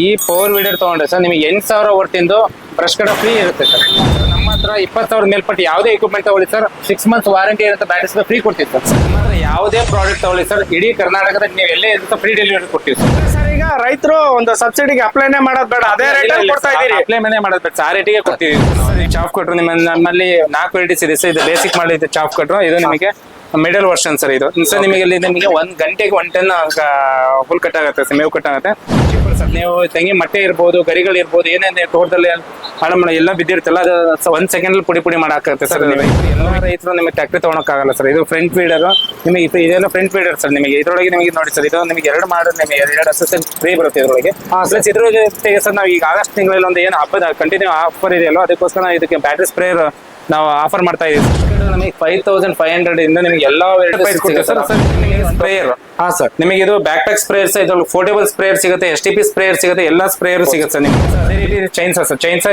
ಈ power weeder ತಗೊಂಡ್ರೆ sir ನಿಮಗೆ ಎಂಟು ಸಾವಿರ ವರ್ತಿಂದು ಬ್ರಷ್ ಕಡೆ ಫ್ರೀ ಇರುತ್ತೆ ಸರ್. ನಮ್ಮ ಹತ್ರ ಇಪ್ಪತ್ತು ಸಾವಿರ ಮೇಲ್ಪಟ್ಟು ಯಾವುದೇ ಎಕ್ವಿಪ್ಮೆಂಟ್ ತಗೊಳ್ಳಿ ಸರ್ ಸಿಕ್ಸ್ ಮಂತ್ಸ್ ವಾರಂಟಿ ಇರುತ್ತೆ ಬ್ಯಾಟರೀಸ್ ಫ್ರೀ ಕೊಡ್ತೀವಿ ಸರ್. ನಮ್ಮ ಹತ್ರ ಯಾವುದೇ ಪ್ರಾಡಕ್ಟ್ ತಗೊಳ್ಳಿ ಸರ್ ಇಡೀ ಕರ್ನಾಟಕದ ನೀವು ಎಲ್ಲೇ ಇರುತ್ತೆ ಫ್ರೀ ಡೆಲಿವರಿ ಕೊಡ್ತೀವಿ ಸರ್. ಸರ್ ಈಗ ರೈತರು ಒಂದು ಸಬ್ಸಿಡಿಗೆ ಅಪ್ಲೈನೇ ಮಾಡೋದು ಬೇಡ ಅದೇ ರೇಟ್ ಕೊಡ್ತಾ ಇದ್ದೀರಿ. ಅಪ್ಲೈ ಮನೆ ಮಾಡೋದು ಬೇಡ ಆ ರೇಟಿಗೆ ಕೊಡ್ತೀವಿ. ಚಾಪ್ ಕೊಟ್ಟರು ನಿಮ್ಮ ನಮ್ಮಲ್ಲಿ ನಾಲ್ಕು ವೆರೈಟೀಸ್ ಇದೆ ಸರ್ ಇದು ಬೇಸಿಕ್ ಮಾಡಿದ ಚಾಪ್ ಕೊಟ್ಟರು ಇದು ನಿಮಗೆ ಮಿಡಲ್ ವರ್ಷನ್ ಸರ್ ಇದು. ಸರ್ ನಿಮಗೆ ಇಲ್ಲಿ ನಿಮಗೆ ಒಂದ್ ಗಂಟೆಗೆ ಒನ್ ಟನ್ ಹುಲ್ ಕಟ್ ಆಗುತ್ತೆ ಸರ್ ಮೇವು ಕಟ್ ಆಗುತ್ತೆ. ಸರ್ ನೀವು ತೆಂಗಿ ಮಟ್ಟೆ ಇರ್ಬೋದು ಗರಿಗಳು ಇರ್ಬೋದು ಏನೇನು ತೋಟದಲ್ಲಿ ಹಾಳು ಮಳೆ ಎಲ್ಲ ಬಿದ್ದಿರುತ್ತಲ್ಲ ಅದು ಒಂದು ಸೆಕೆಂಡ್ ಪುಡಿ ಪುಡಿ ಮಾಡಾಕತ್ತೆ ಸರ್ ನಿಮಗೆ. ಎಲ್ಲ ರೈತರು ನಿಮಗೆ ಟ್ಯಾಕ್ಟ್ರಿ ತಗೊಳಕ್ಕಾಗಲ್ಲ ಸರ್ ಇದು ಫ್ರಂಟ್ ಫೀಡರ್ ನಿಮಗೆ ಇದು- ಇದೆಲ್ಲ ಫ್ರಂಟ್ ಫೀಡರ್ ಸರ್ ನಿಮಗೆ. ಇದ್ರೊಳಗೆ ನಿಮಗೆ ನೋಡಿ ಸರ್ ಇದು ನಿಮಗೆ ಎರಡು ಮಾಡಿದ್ರೆ ನಿಮಗೆ ಎರಡು ಅಸಿಸ್ಟೆಂಟ್ ಫ್ರೀ ಬರುತ್ತೆ ಇದ್ರೊಳಗೆ. ಪ್ಲಸ್ ಇದ್ರ ಜೊತೆಗೆ ಸರ್ ನಾವು ಈಗ ಆಗಸ್ಟ್ ತಿಂಗಳಲ್ಲಿ ಒಂದು ಏನು ಹಬ್ಬದ ಕಂಟಿನ್ಯೂ ಆಫರ್ ಇದೆಯಲ್ಲ ಅದಕ್ಕೋಸ್ಕರ ಇದಕ್ಕೆ ಬ್ಯಾಟ್ರಿ ಸ್ಪ್ರೇಯರ್ ನಾವು ಆಫರ್ ಮಾಡ್ತಾ ಇದೀವಿ. ನಮಗೆ ಫೈವ್ ತೌಸಂಡ್ ಫೈವ್ ಹಂಡ್ರೆಡ್ ಇಂದ ನಿಮಗೆ ಎಲ್ಲ ವೆರೈಟಿ ಸರ್? ಸ್ಪ್ರೇಯರ್ ಹಾ ಸರ್ ನಿಮಗೆ ಇದು ಬ್ಯಾಕ್ ಪ್ಯಾಕ್ ಸ್ಪ್ರೇಯರ್ಸ್ ಇದ್ರಲ್ಲಿ ಫೋರ್ಟೇಬಲ್ ಸ್ಪ್ರೇಯರ್ ಸಿಗುತ್ತೆ ಎಸ್ ಟಿ ಪಿ ಸ್ಪ್ರೇಯರ್ ಸಿಗುತ್ತೆ ಎಲ್ಲ ಸ್ಪ್ರೇಯರ್ ಸಿಗುತ್ತೆ ಸರ್ ನಿಮಗೆ. ಅದೇ ರೀತಿ ಚೈನ್ಸ್ ಸರ್ ಚೈನ್ಸ್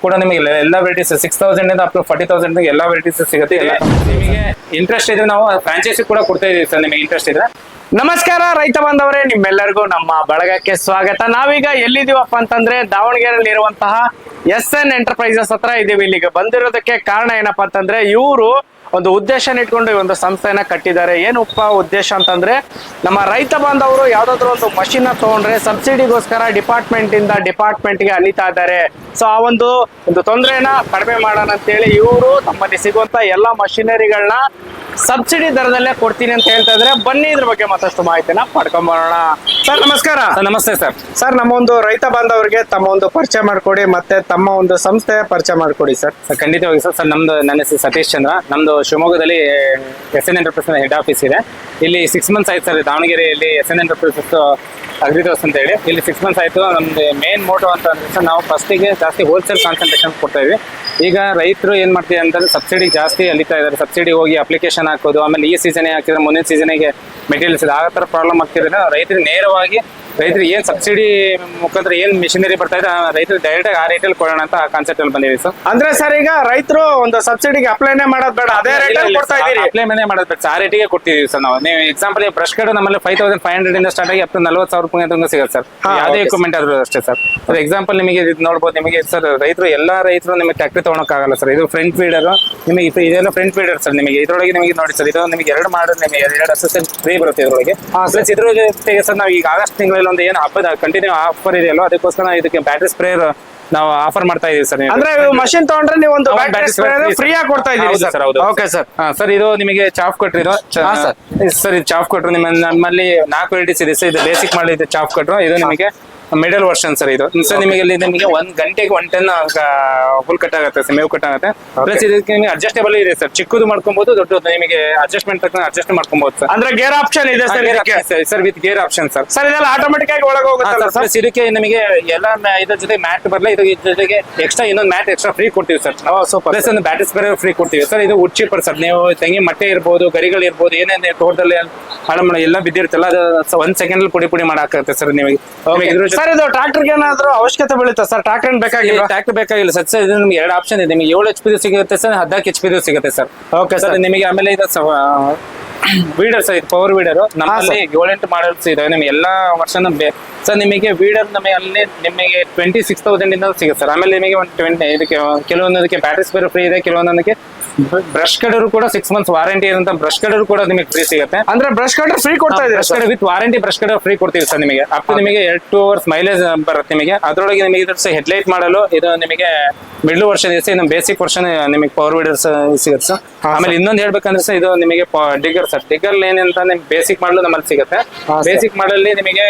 ಕೂಡ ನಿಮಗೆ ಎಲ್ಲ- ಎಲ್ಲ ವೆರೈಟೀಸ್ ಸಿಕ್ಸ್ ತೌಸಂಡ್ ಇಂದ ಅಪ್ ಟು ಫಾರ್ಟಿ ತೌಸಂಡ್ ಎಲ್ಲ ವೆರೈಟೀಸ್ ಸಿಗುತ್ತೆ ಎಲ್ಲ ನಿಮಗೆ ಇಂಟ್ರೆಸ್ಟ್ ಇದ್ರೆ ನಾವು ಫ್ರಾಂಚೈಸಿ ಕೂಡ ಕೊಡ್ತಾ ಇದೀವಿ ಸರ್ ನಿಮಗೆ ಇಂಟ್ರೆಸ್ಟ್ ಇದ್ರೆ. ನಮಸ್ಕಾರ, ರೈತ ಬಾಂಧವರೇ, ನಿಮ್ಮೆಲ್ಲರಿಗೂ ನಮ್ಮ ಬಳಗಕ್ಕೆ ಸ್ವಾಗತ. ನಾವೀಗ ಎಲ್ಲಿದೀವಪ್ಪ ಅಂತಂದ್ರೆ ದಾವಣಗೆರೆಯಲ್ಲಿ ಇರುವಂತಹ ಎಸ್ ಎನ್ ಎಂಟರ್ಪ್ರೈಸಸ್ ಹತ್ರ ಇದೀವಿ ಇಲ್ಲಿಗೆ ಬಂದಿರೋದಕ್ಕೆ ಕಾರಣ ಏನಪ್ಪಾ ಅಂತಂದ್ರೆ ಇವರು ಒಂದು ಉದ್ದೇಶನ ಇಟ್ಕೊಂಡು ಈ ಒಂದು ಸಂಸ್ಥೆನ ಕಟ್ಟಿದ್ದಾರೆ. ಏನಪ್ಪ ಉದ್ದೇಶ ಅಂತಂದ್ರೆ ನಮ್ಮ ರೈತ ಬಾಂಧವರು ಯಾವ್ದಾದ್ರು ಒಂದು ಮಷಿನ್ ತಗೊಂಡ್ರೆ ಸಬ್ಸಿಡಿಗೋಸ್ಕರ ಡಿಪಾರ್ಟ್ಮೆಂಟ್ ಇಂದ ಡಿಪಾರ್ಟ್ಮೆಂಟ್ಗೆ ಅಲಿತಾ ಇದ್ದಾರೆ. ಸೊ ಆ ಒಂದು ಒಂದು ತೊಂದರೆನ ಕಡಿಮೆ ಮಾಡೋಣ ಅಂತೇಳಿ ಇವರು ತಮ್ಮಲ್ಲಿ ಸಿಗುವಂತ ಎಲ್ಲಾ ಮಷಿನರಿಗಳನ್ನ ಸಬ್ಸಿಡಿ ದರದಲ್ಲೇ ಕೊಡ್ತೀನಿ ಅಂತ ಹೇಳ್ತಾ ಇದ್ರೆ ಬನ್ನಿ ಇದ್ರ ಬಗ್ಗೆ ಮತ್ತಷ್ಟು ಮಾಹಿತಿನ ಪಡ್ಕೊಂಬರೋಣ ಸರ್ ನಮಸ್ಕಾರ. ನಮಸ್ತೆ ಸರ್. ಸರ್ ನಮ್ಮ ಒಂದು ರೈತ ಬಾಂಧವರಿಗೆ ತಮ್ಮ ಒಂದು ಪರಿಚಯ ಮಾಡ್ಕೊಡಿ ಮತ್ತೆ ತಮ್ಮ ಒಂದು ಸಂಸ್ಥೆ ಪರಿಚಯ ಮಾಡ್ಕೊಡಿ ಸರ್. ಸರ್ ಖಂಡಿತವಾಗಿ ಸರ್. ಸರ್ ನಮ್ದು ನನ್ನ ಹೆಸರು ಸತೀಶ್ ಚಂದ್ರ. ನಮ್ದು ಶಿವಮೊಗ್ಗದಲ್ಲಿ S N enterprise head office ಇದೆ. ಇಲ್ಲಿ ಸಿಕ್ಸ್ ಮಂತ್ಸ್ ಆಯ್ತು ಸರ್, ದಾವಣಗೆರೆಯಲ್ಲಿ ಎಸ್ ಎನ್ ಎಂಟರ್ಪ್ರೈಸಸ್ ಅಗ್ರಿದೋಸ್ ಅಂತ ಹೇಳಿ. ಇಲ್ಲಿ ಸಿಕ್ಸ್ ಮಂತ್ಸ್ ಆಯಿತು, ನಮ್ದು ಮೇನ್ ಮೋಟೋ ಅಂತ ಅಂದ್ರೆ ನಾವು ಫಸ್ಟಿಗೆ ಜಾಸ್ತಿ ಹೋಲ್ಸೇಲ್ ಕಾನ್ಸಂಟ್ರೇಷನ್ ಕೊಡ್ತಾ ಇದ್ವಿ. ಈಗ ರೈತರು ಏನು ಮಾಡ್ತೀವಿ ಅಂತಂದ್ರೆ ಸಬ್ಸಿಡಿ ಜಾಸ್ತಿ ಅಲಿತಾ ಇದ್ದಾರೆ. ಸಬ್ಸಿಡಿ ಹೋಗಿ ಅಪ್ಲಿಕೇಶನ್ ಹಾಕೋದು, ಆಮೇಲೆ ಈ ಸೀಸನ್ ಹಾಕಿದ್ರೆ ಮುಂದಿನ ಸೀಸನಿಗೆ ಮೆಟೀರಿಯಲ್ಸ್ ಇದೆ. ಆ ಥರ ಪ್ರಾಬ್ಲಮ್ ಆಗ್ತಿದ್ರೆ ರೈತರಿಗೆ ನೇರವಾಗಿ ರೈತರಿಗೆ ಏನ್ ಸಬ್ಸಿಡಿ ಮುಖಾಂತರ ಏನ್ ಮಿಷಿನರಿ ಬರ್ತಾ ಇದೆ ರೈತರು ಡೈರೆಕ್ಟ್ ಆ ರೇಟಲ್ಲಿ ಕೊಡೋಣ ಅಂತ ಆ ಕಾನ್ಸೆಪ್ಟ್ ಅಲ್ಲಿ ಬಂದಿದೆ ಸರ್ ಅಂದ್ರೆ ಸರ್ ಈಗ ರೈತರು ಒಂದು ಸಬ್ಸಿಡಿಗೆ ಅಪ್ಲೈನೇ ಮಾಡೋದು ಬೇಡ ಅದೇ ರೇಟ್ ಕೊಡ್ತಾ ಇದೀರಿ ಅಪ್ಲೈ ಮನೆ ಮಾಡೋದು ಬೇಡ ಆ ರೇಟಿಗೆ ಕೊಟ್ಟಿದ್ದೀವಿ ಸರ್ ನಾವು. ನೀವು ಎಕ್ಸಾಂಪಲ್ ಬ್ರಷ್ ಕಡೆ ನಮ್ಮಲ್ಲಿ ಫೈವ್ ತೌಸಂಡ್ ಫೈವ್ ಹಂಡ್ರೆಡ್ ಇಂದ ಸ್ಟಾರ್ಟ್ ಆಗಿ ಅಪ್ ಟು ನಲ್ವತ್ತು ಸಾವಿರ ರೂಪಾಯಿ ತುಂಬ ಸಿಗುತ್ತೆ ಸರ್ ಯಾವುದೇ ಕಮೆಂಟ್ ಎಕ್ವಿಪ್ಮೆಂಟ್ ಆದ್ರೂ ಅಷ್ಟೇ ಸರ್ ಫಾರ್ ಎಕ್ಸಾಂಪಲ್ ನಿಮಗೆ ಇದು ನೋಡ್ಬೋದು ನಿಮಗೆ ಸರ್ ರೈತರು ಎಲ್ಲಾ ರೈತರು ನಿಮಗೆ ಟ್ಯಾಕ್ಟ್ರಿ ತಗೊಳಕ್ಕಾಗಲ್ಲ ಸರ್ ಇದು ಫ್ರಂಟ್ ಫೀಡರ್ ನಿಮಗೆ ಇದು ಇದೆಲ್ಲ ಫ್ರಂಟ್ ಫೀಡರ್ ಸರ್ ನಿಮಗೆ. ಇದ್ರೊಳಗೆ ನಿಮಗೆ ನೋಡಿ ಸರ್ ಇದು ನಿಮಗೆ ಎರಡು ಮಾಡಿದ್ರೆ ನಿಮಗೆ ಎರಡು ಅಸಿಸ್ಟೆಂಟ್ ಫ್ರೀ ಬರುತ್ತೆ ಇದ್ರೊಳಗೆ. ಪ್ಲಸ್ ಇದ್ರ ಜೊತೆಗೆ ಸರ್ ನಾವು ಈಗ ಆಗಸ್ಟ್ ತಿಂಗಳಲ್ಲಿ ಒಂದು ಏನು ಹಬ್ಬದ ಕಂಟಿನ್ಯೂ ಆಫರ್ ಇದೆಯಲ್ಲ ಅದಕ್ಕೋಸ್ಕರ ಇದಕ್ಕೆ ಬ್ಯಾಟ್ರಿ ಸ್ಪ್ರೇಯರ್ ನಾವು ಆಫರ್ ಮಾಡ್ತಾ ಇದೀವಿ ಸರ್ ಅಂದ್ರೆ ಮಷಿನ್ ತಗೊಂಡ್ರೆ ನೀವು ಒಂದು ಫ್ರೀ ಆಗಿ ಕೊಡ್ತಾ ಇದೀವಿ ಸರ್ ಹೌದು. Okay sir. ಸರ್ ಇದು ನಿಮಗೆ ಚಾಪ್ ಕೊಟ್ರು ಇದು. ಚ- ಸರ್. ಇದು ಚಾಪ್ ಕೊಟ್ರು ನಿಮ್ಮ ನಮ್ಮಲ್ಲಿ ನಾಲ್ಕು ವೆರೈಟೀಸ್ ಇದೆ ಸರ್. ಇದು ಬೇಸಿಕ್ ಮಾಡಿದ ಚಾಪ್ ಕೊಟ್ರು ಇದು ನಿಮಗೆ ಮಿಡಲ್ ವರ್ಷನ್ ಸರ್ ಇದು. ಸರ್ ನಿಮಗೆ ಇಲ್ಲಿ ನಿಮಗೆ ಒಂದ್ ಗಂಟೆಗೆ ಒನ್ ಟೆನ್ ಹುಲ್ ಕಟ್ ಆಗುತ್ತೆ ಸರ್ ಮೇವು ಕಟ್ ಆಗುತ್ತೆ. ಪ್ಲಸ್ ಇದಕ್ಕೆ ನಿಮಗೆ ಅಡ್ಜಸ್ಟೇಬಲ್ ಇದೆ ಸರ್. ಚಿಕ್ಕದು ಮಾಡ್ಕೊಬಹುದು ದೊಡ್ಡದು ನಿಮಗೆ ಅಡ್ಜಸ್ಟ್ಮೆಂಟ್ ತಕ್ಕ ಅಡ್ಜಸ್ಟ್ ಮಾಡ್ಕೊಬಹುದು ಸರ್. ಅಂದ್ರೆ ಗೇರ್ ಆಪ್ಷನ್ ಇದೆ ಸರ್ ಇದಕ್ಕೆ? Sir with gear option sir. Sir ಇದೆಲ್ಲ ಆಟೋಮೆಟಿಕ್ ಆಗಿ ಒಳಗೆ ಹೋಗುತ್ತಲ್ಲ ಸರ್ ಇದಕ್ಕೆ ನಿಮಗೆ ಎಲ್ಲ ಇದ್ರ ಜೊತೆ ಮ್ಯಾಟ್ ಬರಲ್ಲ ಇದ್ರ ಜೊತೆಗೆ ಎಕ್ಸ್ಟ್ರಾ ಇನ್ನೊಂದು ಮ್ಯಾಟ್ ಎಕ್ಸ್ಟ್ರಾ ಫ್ರೀ ಕೊಡ್ತೀವಿ ಸರ್. ಸೂಪರ್ ಪ್ಲಸ್ ಒಂದು ಬ್ಯಾಟರಿ ಸ್ಪೇರ್ ಫ್ರೀ ಕೊಡ್ತೀವಿ ಸರ್. ಇದು ಉಡ್ ಚೀಪರ್ ಸರ್. ನೀವು ತೆಂಗಿ ಮಟ್ಟೆ ಇರ್ಬೋದು ಗರಿಗಳು ಇರ್ಬೋದು ಏನೇನು ತೋಟದಲ್ಲಿ ಮಾಡೋ ಎಲ್ಲ ಬಿದ್ದಿರುತ್ತಲ್ಲ ಅದು ಒಂದ್ ಸೆಕೆಂಡ್ ಪುಡಿ ಪುಡಿ ಮಾಡಾಕತ್ತೆ ಸರ್ ನಿಮಗೆ. ನಿಮಗೆ ಇದ್ರ ಜೊತೆ ಸರ್ ಇದು ಟ್ರಾಕ್ಟರ್ಗೆ ಏನಾದ್ರು ಅವಶ್ಯಕತೆ ಬೀಳುತ್ತೆ ಸರ್? ಟ್ರಾಕ್ಟರ್ ಏನ್ ಬೇಕಾಗಿಲ್ಲ ಟ್ಯಾಕ್ಟರ್ ಬೇಕಾಗಿಲ್ಲ ಸರ್. ಸರ್ ಇದು ನಿಮ್ಗೆ ಎರಡು ಆಪ್ಷನ್ ಇದೆ. ನಿಮಗೆ ಏಳು ಎಚ್ ಪಿ ಸಿಗುತ್ತೆ ಸರ್ ಹದಿನಾಲ್ಕು ಎಚ್ ಪಿ ಸಿಗುತ್ತೆ ಸರ್. ಓಕೆ ಸರ್ ನಿಮಗೆ ಆಮೇಲೆ ಇದು ವೀಡರ್ ಸರ್ ಇದು ಪವರ್ ವೀಡರ್ ನಮ್ಮಲ್ಲಿ ಏಳೆಂಟು ಮಾಡಲ್ಸ್ ಇದಾವೆ. ನಿಮಗೆ ಎಲ್ಲಾ ವರ್ಷನ ಬೇ ಸರ್ ನಿಮಗೆ ವೀಡರ್ ನಮಗೆ ಅಲ್ಲಿ ನಿಮಗೆ ಟ್ವೆಂಟಿ ಸಿಕ್ಸ್ ತೌಸಂಡ್ ಇಂದ ಸಿಗುತ್ತೆ ಸರ್. ಆಮೇಲೆ ನಿಮಗೆ ಒಂದು ಟ್ವೆಂಟಿ ಇದಕ್ಕೆ ಕೆಲವೊಂದಕ್ಕೆ ಬ್ಯಾಟ್ರಿ ಸ್ಪೇರ್ ಫ್ರೀ ಇದೆ ಕೆಲವೊಂದಕ್ಕೆ ಬ್ರಷ್ ಕಡರು ಕೂಡ ಸಿಕ್ಸ್ ಮಂತ್ಸ್ ವಾರಂಟಿ ಇರುವಂತ ಬ್ರಷ್ ಕಡರು ಕೂಡ ನಿಮಗೆ ಫ್ರೀ ಸಿಗುತ್ತೆ. ಅಂದ್ರೆ ಬ್ರಷ್ ಕಟರ್ ಫ್ರೀ ಕೊಡ್ತಾ ಇದೆ brush with warranty brush cutter free ಕೊಡ್ತೀವಿ ಸರ್ ನಿಮಗೆ. ಅಪ್ ಟು ನಿಮಗೆ ಎರಡು ಟೂ ಅವರ್ಸ್ ಮೈಲೇಜ್ ಬರುತ್ತೆ ನಿಮಗೆ. ಅದರೊಳಗೆ ನಿಮಗೆ ಹೆಡ್ಲೈಟ್ ಮಾಡಲು ಇದು ನಿಮಗೆ ಮಿಡ್ಲ್ ವರ್ಷನ್ ಎಸ್ ನಮ್ಮ ಬೇಸಿಕ್ ವರ್ಷನ್ ನಿಮಗೆ ಪವರ್ ವೀಡರ್ಸ್ ಸಿಗುತ್ತೆ ಸರ್ ಆಮೇಲೆ ಇನ್ನೊಂದು ಹೇಳ್ಬೇಕಂದ್ರೆ ಸರ್ ಇದು ನಿಮಗೆ ಡಿಗರ್ ಸರ್ ಡಿಗರ್ ಏನಂತ ನಿಮ್ಗೆ ಬೇಸಿಕ್ ಮಾಡಲು ನಮ್ಮಲ್ಲಿ ಸಿಗುತ್ತೆ. ಬೇಸಿಕ್ ಮಾಡಲ್ಲಿ ನಿಮಗೆ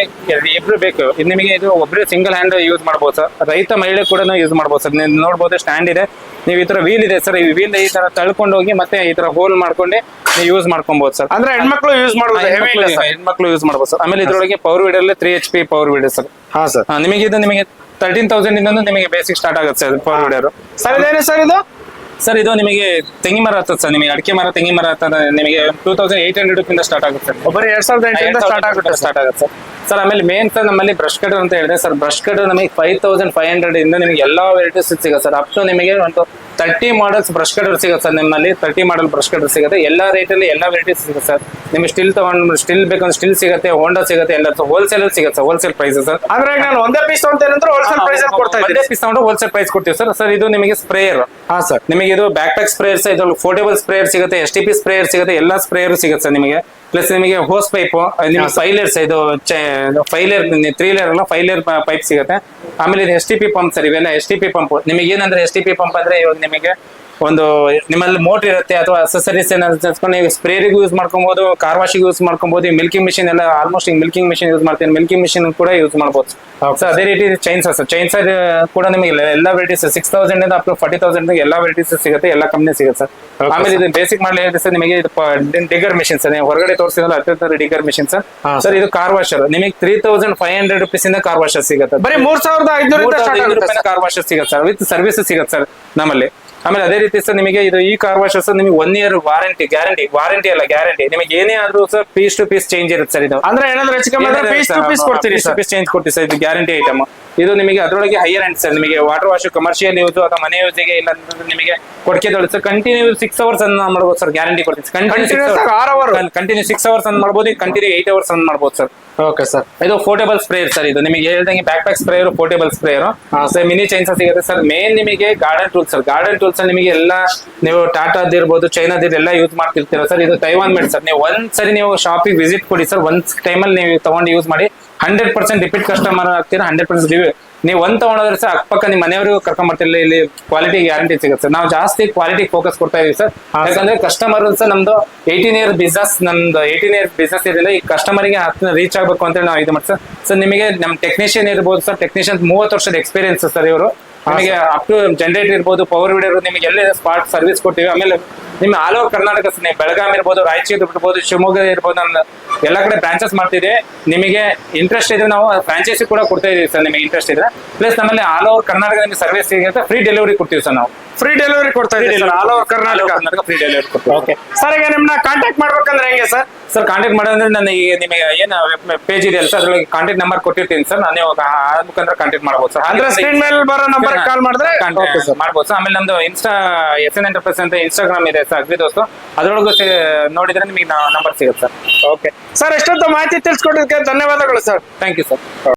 ಇಬ್ರು ಬೇಕು. ಇದು ನಿಮಗೆ ಇದು ಒಬ್ಬರೇ ಸಿಂಗಲ್ ಹ್ಯಾಂಡ್ ಯೂಸ್ ಮಾಡ್ಬೋದು ಸರ್ ರೈತ ಮಹಿಳೆ ಕೂಡ ಯೂಸ್ ಮಾಡ್ಬೋದು ಸರ್ ನೀವು ನೋಡ್ಬೋದು ಸ್ಟ್ಯಾಂಡ್ ಇದೆ. ನೀವು ಈ ತರ ವೀಲ್ ಇದೆ ಸರ್ ಈ ವೀಲ್ ಈ ತರ ತಳ್ಕೊಂಡು ಹೋಗಿ ಮತ್ತೆ ಈ ತರ ಹೋಲ್ ಮಾಡ್ಕೊಂಡು ನೀವು ಯೂಸ್ ಮಾಡ್ಕೊಬಹುದು ಸರ್ ಅಂದ್ರೆ ಹೆಣ್ಮಕ್ಳು ಯೂಸ್ ಮಾಡಬಹುದು ಹೆಣ್ಮಕ್ಳು ಯೂಸ್ ಮಾಡ್ಬೋದು ಸರ್ ಆಮೇಲೆ ಇದ್ರೊಳಗೆ power weeder three H P power weeder sir ಹಾ ಸರ್ ನಿಮಗೆ ಇದು ನಿಮಗೆ ತರ್ಟೀನ್ ತೌಸಂಡ್ ಇಂದ ನಿಮಗೆ ಬೇಸಿಕ್ ಸ್ಟಾರ್ಟ್ ಆಗುತ್ತೆ ಸರ್ ಫೋರ್ ವೀಲರ್ ಸರ್ ಇದೇನು ಸರ್ ಇದು? ಸರ್ ಇದು ನಿಮಗೆ ತೆಂಗಿ ಮರ ಹತ್ತದ ಸರ್ ನಿಮಗೆ ಅಡಿಕೆ ಮರ ತೆಂಗಿ ಮರ ಹತ್ತದ ನಿಮಗೆ ಟೂ ತೌಸಂಡ್ ಏಟ್ ಹಂಡ್ರೆಡ್ ಇಂದ ಸ್ಟಾರ್ಟ್ ಆಗುತ್ತೆ ಸರ್. ಒಬ್ಬರು ಎರಡ್ ಸಾವಿರದ ಎಂಟರಿಂದ ಸ್ಟಾರ್ಟ್ ಆಗುತ್ತೆ ಸ್ಟಾರ್ಟ್ ಆಗುತ್ತೆ ಸರ್. ಸರ್ ಆಮೇಲೆ ಮೇನ್ ಸರ್ ನಮ್ಮಲ್ಲಿ ಬ್ರಷ್ ಕಟರ್ ಅಂತ ಹೇಳಿದೆ ಸರ್ ಬ್ರಷ್ ಕಟರ್ ನಮಗೆ ಫೈವ್ ತೌಸಂಡ್ ಫೈವ್ ಹಂಡ್ರೆಡ್ ಇಂದ ನಿಮಗೆ ಎಲ್ಲಾ ವೆರೈಟೀಸ್ ಸಿಗುತ್ತೆ ಸರ್. ಅಪ್ ಟು ನಿಮಗೆ ಒಂದು ತರ್ಟಿ ಮಾಡಲ್ಸ್ ಬ್ರಷ್ ಕಟರ್ ಸಿಗುತ್ತೆ ಸರ್ ನಿಮ್ಮಲ್ಲಿ. ತರ್ಟಿ ಮಾಡಲ್ ಬ್ರಷ್ ಕಟರ್ ಸಿಗುತ್ತೆ. ಎಲ್ಲ ರೇಟಲ್ಲಿ ಎಲ್ಲ ವೆರೈಟೀಸ್ ಸಿಗುತ್ತೆ ಸರ್. ನಿಮ್ಗೆ ಸ್ಟಿಲ್ ತಗೊಂಡ್ ಸ್ಟಿಲ್ ಬೇಕಂದ್ರೆ ಸ್ಟಿಲ್ ಸಿಗುತ್ತೆ ಹೋಂಡಾ ಸಿಗುತ್ತೆ ಎಲ್ಲ ಹೋಲ್ಸೇಲ್ ಸಿಗುತ್ತೆ ಸರ್ ಹೋಲ್ಸೇಲ್ ಪ್ರೈಸ್ ಸರ್. ಅಂದ್ರೆ ನಾನು ಒಂದೇ ಪೀಸ್ ತಗೊಂತೇನಂದ್ರೆ ಹೋಲ್ಸೇಲ್ ಪ್ರೈಸ್ ಕೊಡ್ತಾ ಒಂದೇ ಪೀಸ್ ತಗೊಂಡು ಹೋಲ್ಸೇಲ್ ಪ್ರೈಸ್ ಕೊಡ್ತೀವಿ ಸರ್. ಸರ್ ಇದು ನಿಮಗೆ ಸ್ಪ್ರೇಯರ್ ಹಾ ಸರ್. ನಿಮಗೆ ಇದು ಬ್ಯಾಕ್ ಪ್ಯಾಕ್ ಸ್ಪ್ರೇಯರ್ಸ್ ಇದ್ರಲ್ಲಿ ಫೋರ್ಟೇಬಲ್ ಸ್ಪ್ರೇಯರ್ ಸಿಗುತ್ತೆ ಎಸ್ ಟಿ ಪಿ ಸ್ಪ್ರೇಯರ್ ಸಿಗುತ್ತೆ ಎಲ್ಲ ಸ್ಪ್ರೇಯರ್ ಸಿಗುತ್ತೆ ಸರ್ ನಿಮಗೆ. ಪ್ಲಸ್ ನಿಮಗೆ ಹೋಸ್ ಪೈಪ್ ನಿಮಗೆ ಫೈಲರ್ಸ್ ಇದು ಫೈಲರ್ ತ್ರೀ ಲೇಯರ್ ಅಲ್ಲ ಫೈಲರ್ ಪೈಪ್ ಸಿಗುತ್ತೆ. ಆಮೇಲೆ ಇದು S T P pump sir ಇವೆಲ್ಲ ಎಸ್ ಟಿ ಪಿ ಪಂಪ್ ನಿಮಗೆ ಏನಂದ್ರೆ ಎಸ್ ಟಿ ಪಿ ಪಂಪ್ ಅಂದ್ರೆ ಇವಾಗ ನಿಮಗೆ ಒಂದು ನಿಮ್ಮಲ್ಲಿ ಮೋಟರ್ ಇರುತ್ತೆ ಅಥವಾ ಅಸೆಸರೀಸ್ ಏನಾದ್ರು ನೀವು ಸ್ಪ್ರೇರಿಗೂ ಯೂಸ್ ಮಾಡ್ಕೊಬಹುದು ಕಾರ್ ವಾಶಿಗೆ ಯೂಸ್ ಮಾಡ್ಕೊಬಹುದು ಮಿಲ್ಕಿಂಗ್ ಮಿಷಿನ್ ಎಲ್ಲ ಆಲ್ಮೋಸ್ಟ್ ಮಿಲ್ಕಿಂಗ್ ಮಿಷಿನ್ ಯೂಸ್ ಮಾಡ್ತೀನಿ. ಮಿಲ್ಕಿಂಗ್ ಮಿಷಿನ್ ಕೂಡ ಯೂಸ್ ಮಾಡ್ಬೋದು. ಸೊ ಅದೇ ರೀತಿ ಚೈನ್ಸ್ ಸರ್ ಚೈನ್ಸ್ ಕೂಡ ನಿಮಗೆ ಎಲ್ಲ- ವೆರೈಟೀಸ್ ಸಿಕ್ಸ್ ತೌಸಂಡ್ ಇಂದ ಅಪ್ ಟು ಫಾರ್ಟಿ ತೌಸಂಡ್ ಎಲ್ಲ ವೆರೈಟೀಸ್ ಸಿಗುತ್ತೆ ಎಲ್ಲ ಕಂಪ್ನಿ ಸಿಗುತ್ತೆ ಸರ್ ಆಮೇಲೆ ಇದು ಬೇಸಿಕ್ ಮಾಡಲಿ ಹೇಳಿದ್ರೆ ಸರ್ ನಿಮಗೆ ಡಿಗರ್ ಮಿಷಿನ್ ಸರ್ ನೀವು ಹೊರಗಡೆ ತೋರಿಸಿದ್ರೆ ಅತ್ಯಂತ ಡಿಗರ್ ಮಿಷಿನ್ ಸರ್ ಸರ್ ಇದು ಕಾರ್ ವಾಶರ್ ನಿಮಗೆ three thousand five hundred rupees ಇಂದ ಕಾರ್ ವಾಶರ್ ಸಿಗುತ್ತೆ. ಬರೀ ಮೂರ್ ಸಾವಿರದ ಐದು ಕಾರ್ ವಾಶರ್ ಸಿಗುತ್ತೆ ಸರ್ ವಿತ್ ಸರ್ವಿಸ್ ಸಿಗುತ್ತೆ ಸರ್ ನಮ್ಮಲ್ಲಿ. ಆಮೇಲೆ ಅದೇ ರೀತಿ ಸರ್ ನಿಮಗೆ ಇದು ಈ ಕಾರ್ ವಾಶ್ ಸರ್ ನಿಮಗೆ one year warranty guarantee warranty ಅಲ್ಲ ಗ್ಯಾರಂಟಿ ನಿಮಗೆ ಏನೇ ಆದ್ರೂ sir piece to piece change ಇರುತ್ತೆ ಸರ್ ಇದು. ಅಂದ್ರೆ ಏನಾದ್ರೂ ಹೆಚ್ಚು ಕಮ್ಮಿ ಅಂದ್ರೆ ಪೀಸ್ ಟು ಪೀಸ್ ಕೊಡ್ತೀರಿ ಸರ್? ಪೀಸ್ ಚೇಂಜ್ ಕೊಡ್ತೀವಿ ಸರ್ ಇದು ಗ್ಯಾರಂಟಿ ಐಟಮ್ ಇದು ನಿಮಗೆ ಅದರೊಳಗೆ ಹೈಯರ್ ಅಂಡ್ ಸರ್ ನಿಮಗೆ ವಾಟರ್ ವಾಶ್ ಕಮರ್ಷಿಯಲ್ ಯೂಸ್ ಅಥವಾ ಮನೆ ಯೂಸ್ಗೆ ಇಲ್ಲ ಅಂತಂದ್ರೆ ನಿಮಗೆ ಕೊಡ್ಕೆ ಸರ್ ಕಂಟಿನ್ಯೂ ಸಿಕ್ಸ್ ಅವರ್ಸ್ ಅನ್ನ ಮಾಡ್ಬೋದು ಸರ್ ಗ್ಯಾರಂಟಿ ಕೊಡ್ತೀವಿ ಕಂಟಿನ್ಯೂ ಸಿಕ್ಸ್ Continuous ಆಗಿ ಆರು hour? ಕಂಟಿನ್ಯೂ ಸಿಕ್ಸ್ ಅವರ್ಸ್ ಅನ್ನ ಮಾಡ್ಬೋದು ಕಂಟಿನ್ಯೂ ಏಟ್ ಅವರ್ಸ್ ಅನ್ನ ಮಾಡ್ಬೋದು ಸರ್. ಓಕೆ ಸರ್ ಇದು ಪೋರ್ಟೇಬಲ್ ಸ್ಪ್ರೇಯರ್ ಸರ್ ಇದು ನಿಮಗೆ ಹೇಳ್ದಂಗೆ back pack sprayer portable sprayer sir mini chains ಸಿಗುತ್ತೆ ಸರ್ ಮೇನ್ ನಿಮಗೆ garden tools sir garden tools ನಿಮಗೆ ಎಲ್ಲ ನೀವು ಟಾಟಾದ್ ಇರ್ಬೋದು ಚೈನಾದ್ ಎಲ್ಲ ಯೂಸ್ ಮಾಡ್ತಿರ್ತೀರ ಸರ್ ಇದು ತೈವಾನ್ ಮೇಡ್ ಸರ್ ನೀವು ಒಂದ್ ಸರಿ ನೀವು ಶಾಪಿಗೆ ವಿಸಿಟ್ ಕೊಡಿ ಸರ್ ಒಂದ್ ಟೈಮಲ್ಲಿ ನೀವು ತಗೊಂಡು ಯೂಸ್ ಮಾಡಿ ಹಂಡ್ರೆಡ್ ಪರ್ಸೆಂಟ್ ರಿಪೀಟ್ ಕಸ್ಟಮರ್ ಆಗ್ತೀರಾ ಹಂಡ್ರೆಡ್ ಪರ್ಸೆಂಟ್ ನೀವು ಒಂದ್ ತಗೊಂಡ್ರೆ ಸರ್ ಅಕ್ಕಪಕ್ಕ ನಿಮ್ಮ ಮನೆಯವರಿಗೂ ಕರ್ಕೊಂಡ್ ಬರ್ತಿಲ್ಲ ಇಲ್ಲಿ ಕ್ವಾಲಿಟಿ ಗ್ಯಾರಂಟಿ ಸಿಗುತ್ತೆ. ಸರ್ ನಾವು ಜಾಸ್ತಿ ಕ್ವಾಲಿಟಿ ಫೋಕಸ್ ಕೊಡ್ತಾ ಇದೀವಿ ಸರ್. ಯಾಕಂದ್ರೆ ಕಸ್ಟಮರ್ ಸರ್ ನಮ್ದು ಏಯ್ಟೀನ್ ಇಯರ್ ಬಿಸ್ನೆಸ್ ನಮ್ದು ಏಯ್ಟೀನ್ ಇಯರ್ ಬಿಸ್ನೆಸ್ ಇರಲಿಲ್ಲ ಈ ಕಸ್ಟಮರ್ಗೆ ಹತ್ತಿರ ರೀಚ್ ಆಗಬೇಕು ಅಂತ ನಾವು ಇದು ಮಾಡಿ ಸರ್. ಸರ್ ನಿಮಗೆ ನಮ್ಮ ಟೆಕ್ನಿಷಿಯನ್ ಇರ್ಬೋದು ಸರ್ ಟೆಕ್ನಿಷಿಯನ್ ಮೂವತ್ತು ವರ್ಷದ ಎಕ್ಸ್ಪೀರಿಯನ್ಸ್ ಸರ್ ಇವರು. ನಿಮಗೆ ಅಪ್ ಟು ಜನರೇಟರ್ ಇರ್ಬೋದು ಪವರ್ ವಿಡರ್ ನಿಮಗೆ ಎಲ್ಲ ಸ್ಪಾಟ್ ಸರ್ವಿಸ್ ಕೊಡ್ತೀವಿ ಆಮೇಲೆ ನಿಮ್ಮ ಆಲ್ ಓವರ್ ಕರ್ನಾಟಕ ಸ್ನೇಹ ಬೆಳಗಾವಿ ಬೆಳಗಾಂ ಇರ್ಬೋದು ರಾಯಚೂರು ಇರ್ಬೋದು ಶಿವಮೊಗ್ಗ ಇರ್ಬೋದು ನನ್ನ ಎಲ್ಲ ಕಡೆ ಬ್ರಾಂಚಸ್ ಮಾಡ್ತಿದೆ. ನಿಮಗೆ ಇಂಟ್ರೆಸ್ಟ್ ಇದ್ರೆ ನಾವು ಫ್ರಾಂಚೈಸಿ ಕೂಡ ಕೊಡ್ತಾ ಇದೀವಿ ಸರ್ ನಿಮಗೆ ಇಂಟ್ರೆಸ್ಟ್ ಇದ್ರೆ. ಪ್ಲಸ್ ನಮ್ಮಲ್ಲಿ ಆಲ್ ಓವರ್ ಕರ್ನಾಟಕ ನಿಮಗೆ ಸರ್ವಿಸ್ ಸಿಗುತ್ತೆ ಫ್ರೀ ಡೆಲಿವರಿ ಕೊಡ್ತೀವಿ ಸರ್ ನಾವು. ಫ್ರೀ ಡೆಲಿವರಿ ಕೊಡ್ತಾ ಇದ್ದೀವಿ sir all over Karnataka Karnataka free delivery ಕೊಡ್ತೀವಿ. ಓಕೆ ಸರ್ ಈಗ ನಿಮ್ಮನ್ನ ಕಾಂಟ್ಯಾಕ್ಟ್ ಮಾಡ್ಬೇಕಂದ್ರೆ ಹೆಂಗೆ ಸರ್? ಸರ್ ಕಾಂಟ್ಯಾಕ್ಟ್ ಮಾಡೋದಂದ್ರೆ ನಾನು ಈಗ ನಿಮಗೆ ಏನು ಪೇಜ್ ಇದೆ ಸರ್ ಅದ್ರೊಳಗೆ ಕಾಂಟ್ಯಾಕ್ಟ್ ನಂಬರ್ ಕೊಟ್ಟಿರ್ತೀನಿ ಸರ್ ನಾನು ಇವಾಗ ಆ ಮುಖಾಂತರ ಕಾಂಟ್ಯಾಕ್ಟ್ ಮಾಡ್ಬೋದು ಸರ್ ಅಂದ್ರೆ ಸ್ಕ್ರೀನ್ ಮೇಲೆ ಬರೋ ನಂಬರ್ ಕಾಲ್ ಮಾಡಿದ್ರೆ ಓಕೆ ಸರ್ ಮಾಡ್ಬೋದು ಸರ್ ಆಮೇಲೆ ನಮ್ದು ಇನ್ಸ್ಟಾ ಎಸ್ ಎನ್ ಎಂಟರ್ಪ್ರೈಸ್ ಅಂತ ಇನ್ಸ್ಟಾಗ್ರಾಮ್ ಇದೆ ಸರ್ ಅಗ್ರಿ ದೋಸ್ತು. ಅದ್ರೊಳಗೂ ನೋಡಿದ್ರೆ ನಿಮಗೆ ನಂಬರ್ ಸಿಗುತ್ತೆ ಸರ್ ಓಕೆ ಸರ್ ಎಷ್ಟೊತ್ತು ಮಾಹಿತಿ ತಿಳಿಸ್ಕೊಟ್ಟಿದ್ದಕ್ಕೆ ಧನ್ಯವಾದಗಳು ಸರ್ ಥ್ಯಾಂಕ್ ಯು ಸರ್